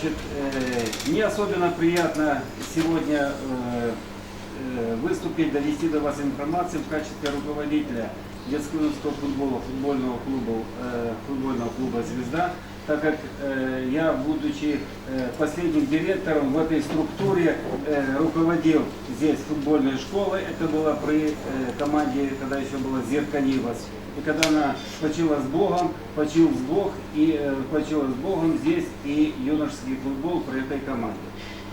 Значит, э, мне особенно приятно сегодня э, э, выступить, довести до вас информацию в качестве руководителя детского футбола, футбольного клуба, футбольного клуба «Звезда», так как я, будучи последним директором в этой структуре, руководил здесь футбольной школой. Это было при команде, когда еще была Зерка Нивас. И когда она почила с Богом, почил с Бог и э, почила с Богом здесь и юношеский футбол при этой команде.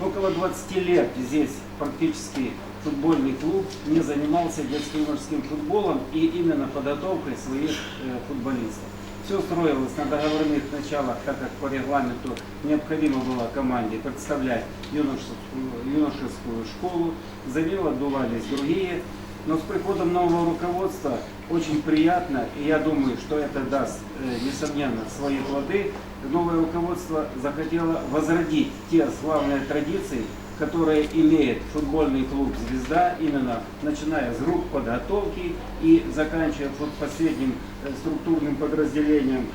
Около 20 лет здесь практически футбольный клуб не занимался детско-юношеским футболом и именно подготовкой своих э, футболистов. Все строилось на договорных началах, так как по регламенту необходимо было команде представлять юношескую, юношескую школу, за нее отдувались другие. Но с приходом нового руководства очень приятно, и я думаю, что это даст, э, несомненно, свои плоды. Новое руководство захотело возродить те славные традиции, которые имеет футбольный клуб «Звезда», именно начиная с групп подготовки и заканчивая вот последним э, структурным подразделением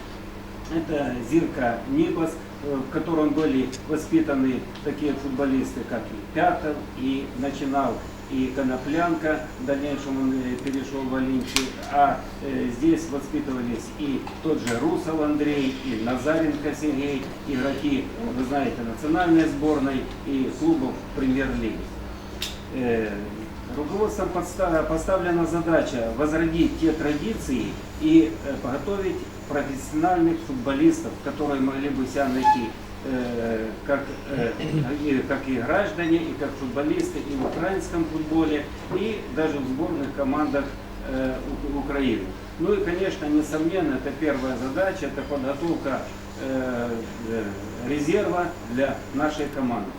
это Зирка Нибас, э, в котором были воспитаны такие футболисты, как и Пятов, и начинал и Коноплянка, в дальнейшем он э, перешел в Олимпию, а э, здесь воспитывались и тот же Русов Андрей, и Назаренко Сергей, игроки, вы знаете, национальной сборной и клубов премьер-лиги. Э, Руководством поставлена задача возродить те традиции и подготовить профессиональных футболистов, которые могли бы себя найти э, как, э, и, как и граждане, и как футболисты и в украинском футболе, и даже в сборных командах э, Украины. Ну и, конечно, несомненно, это первая задача, это подготовка э, резерва для нашей команды.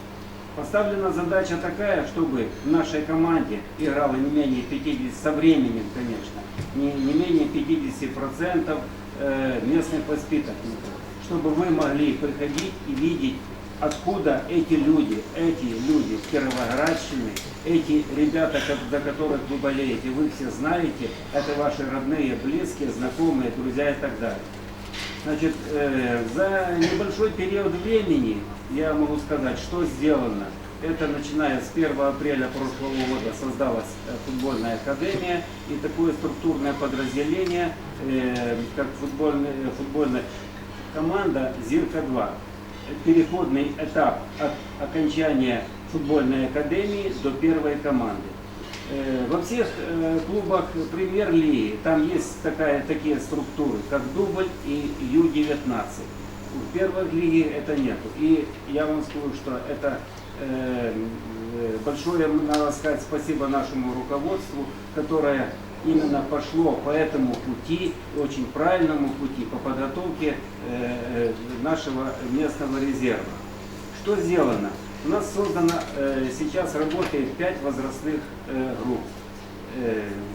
Поставлена задача такая, чтобы в нашей команде играло не менее 50, со временем, конечно, не, не менее 50% э, местных воспитанников, чтобы вы могли приходить и видеть, откуда эти люди, эти люди с Кировоградщины, эти ребята, за которых вы болеете, вы все знаете, это ваши родные, близкие, знакомые, друзья и так далее. Значит, э, за небольшой период времени я могу сказать, что сделано. Это начиная с 1 апреля прошлого года создалась э, футбольная академия и такое структурное подразделение, э, как футбольная, футбольная команда «Зирка-2». Переходный этап от окончания футбольной академии до первой команды. Э, Во всех э, клубах премьер-лиги там есть такая, такие структуры, как дубль и Ю-19. В первой лиге это нету. И я вам скажу, что это э, большое, надо сказать, спасибо нашему руководству, которое именно пошло по этому пути, очень правильному пути по подготовке э, э, нашего местного резерва. Что сделано? У нас создано, э, сейчас работает 5 возрастных групп.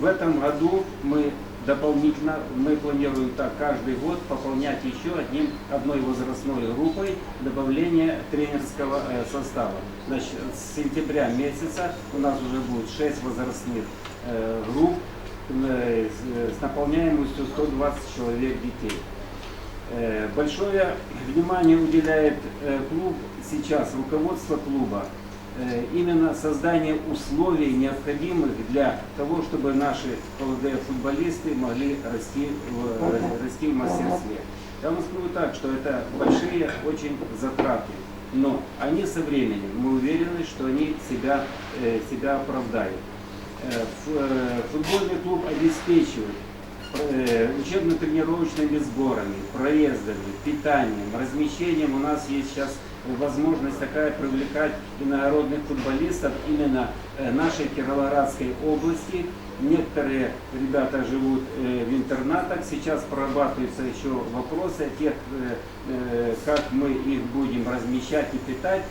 В этом году мы дополнительно, мы планируем так каждый год пополнять еще одним, одной возрастной группой добавление тренерского состава. Значит, с сентября месяца у нас уже будет 6 возрастных групп с, с наполняемостью 120 человек детей. Э, Большое внимание уделяет э, клуб сейчас, руководство клуба, э, именно создание условий, необходимых для того, чтобы наши молодые футболисты могли расти в, расти в мастерстве. Я вам скажу так, что это большие очень затраты, но они со временем, мы уверены, что они себя, э, себя оправдают. Э, э, Футбольный клуб обеспечивает э, учебно-тренировочными сборами, проездами, питанием, размещением. У нас есть сейчас возможность такая привлекать иногородных футболистов именно нашей Кировоградской области. Некоторые ребята живут в интернатах. Сейчас прорабатываются еще вопросы о тех, как мы их будем размещать и питать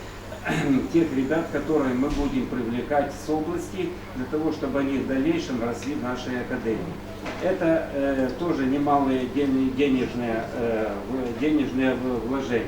тех ребят, которые мы будем привлекать с области, для того, чтобы они в дальнейшем росли в нашей академии. Это э, тоже немалые ден- денежные, э, денежные вложения.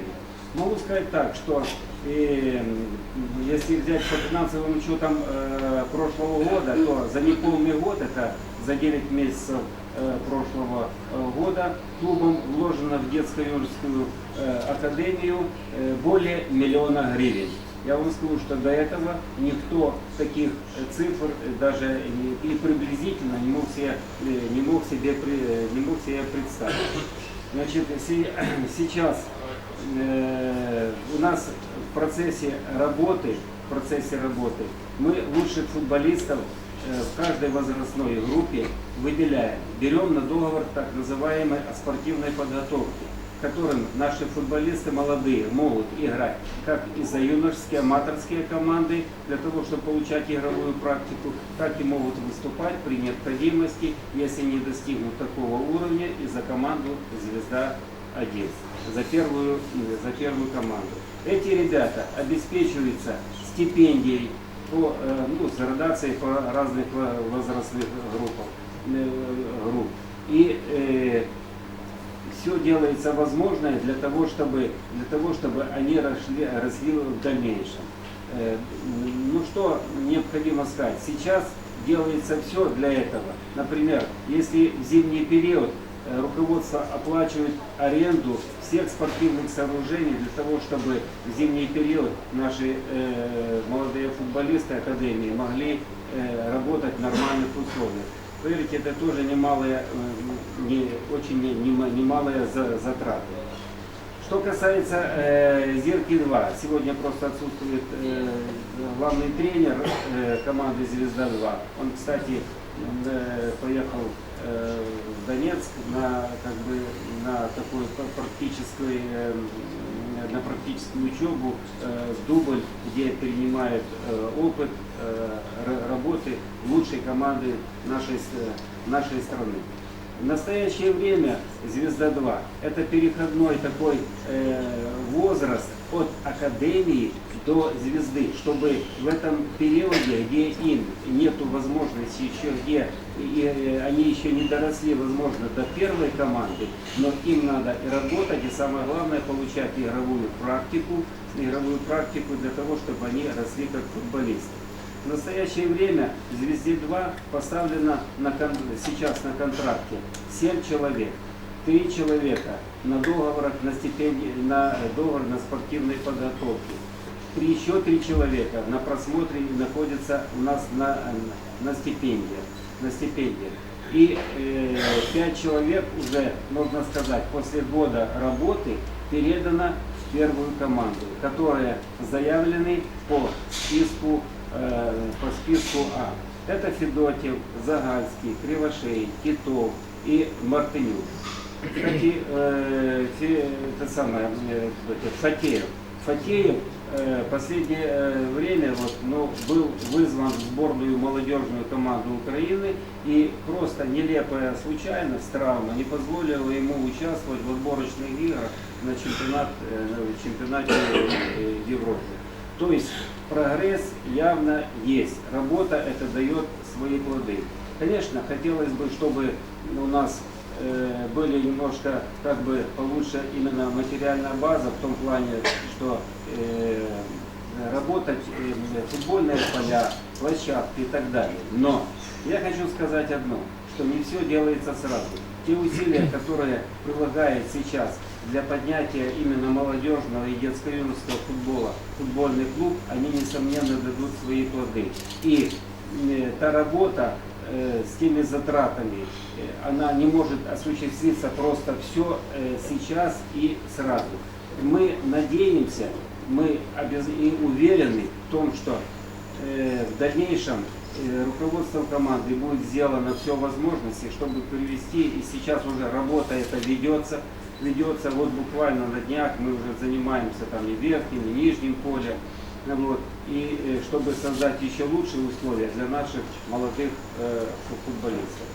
Могу сказать так, что э, м, если взять по финансовым учетам э, прошлого года, то за неполный год, это за 9 месяцев э, прошлого э, года клубом вложено в детско-юношескую э, академию э, более миллиона гривен. Я вам скажу, что до этого никто таких э, цифр э, даже и, приблизительно не мог себе, э, не мог себе, э, не мог себе представить. Значит, се- сейчас э, у нас в процессе работы, в процессе работы мы лучших футболистов э, в каждой возрастной группе выделяем. Берем на договор так называемой спортивной подготовке, в котором наши футболисты молодые могут играть как и за юношеские, аматорские команды, для того, чтобы получать игровую практику, так и могут выступать при необходимости, если не достигнут такого уровня, и за команду «Звезда-1», за первую, за первую команду. Эти ребята обеспечиваются стипендией по, э, ну, с по разных во- возрастных группах, э, групп. И э, все делается возможное для того, чтобы, для того, чтобы они росли, росли в дальнейшем. Э, Ну что необходимо сказать? Сейчас делается все для этого. Например, если в зимний период руководство оплачивает аренду всех спортивных сооружений для того, чтобы в зимний период наши э, молодые футболисты Академии могли э, работать в нормальных условиях. Поверьте, это тоже немалые, э, не, очень не- нема- немалые за- затраты. Что касается э, Зирки-2, сегодня просто отсутствует э, главный тренер э, команды «Звезда-2». Он, кстати, э, поехал э, в Донецк на, как бы, на такую практическую, э, на практическую учебу э, Дубль, где перенимает э, опыт э, работы лучшей команды нашей, нашей страны. В настоящее время «Звезда-2» – это переходной такой э, возраст от академии до звезды, чтобы в этом периоде, где им нету возможности еще, где и, э, они еще не доросли, возможно, до первой команды, но им надо и работать, и самое главное, получать игровую практику, игровую практику для того, чтобы они росли как футболисты. В настоящее время «Звезде 2» поставлено на сейчас на контракте 7 человек. Три человека на договорах на стипендии, на договор на спортивной подготовке. Три, еще три человека на просмотре находятся у нас на, на стипендиях. На стипендиях. И э, человек уже, можно сказать, после года работы передано в первую команду, которые заявлены по списку, по списку А. Это Федотьев, Загальский, Кривошей, Титов и Мартынюк. Кстати, э, это самое, э, Фатеев. Фатеев э, последнее э, время вот, ну, был вызван в сборную молодежную команду Украины и просто нелепая случайность, травма не позволила ему участвовать в отборочных играх на чемпионат, э, на чемпионате э, Европы. То есть прогресс явно есть. Работа это дает свои плоды. Конечно, хотелось бы, чтобы у нас э, были немножко как бы получше именно материальная база в том плане, что э, работать э, футбольные поля, площадки и так далее. Но я хочу сказать одно, что не все делается сразу. Те усилия, которые прилагает сейчас для поднятия именно молодежного и детско-юношеского футбола футбольный клуб, они несомненно дадут свои плоды. И э, та работа э, с теми затратами, э, она не может осуществиться просто все сейчас и сразу. Мы надеемся, мы обяз- и уверены в том, что э, в дальнейшем э, руководством команды будет сделано все возможности, чтобы привести, и сейчас уже работа эта ведется, ведется, вот буквально на днях мы уже занимаемся там и верхним, и нижним полем, вот, и э, чтобы создать еще лучшие условия для наших молодых э, фу- футболистов.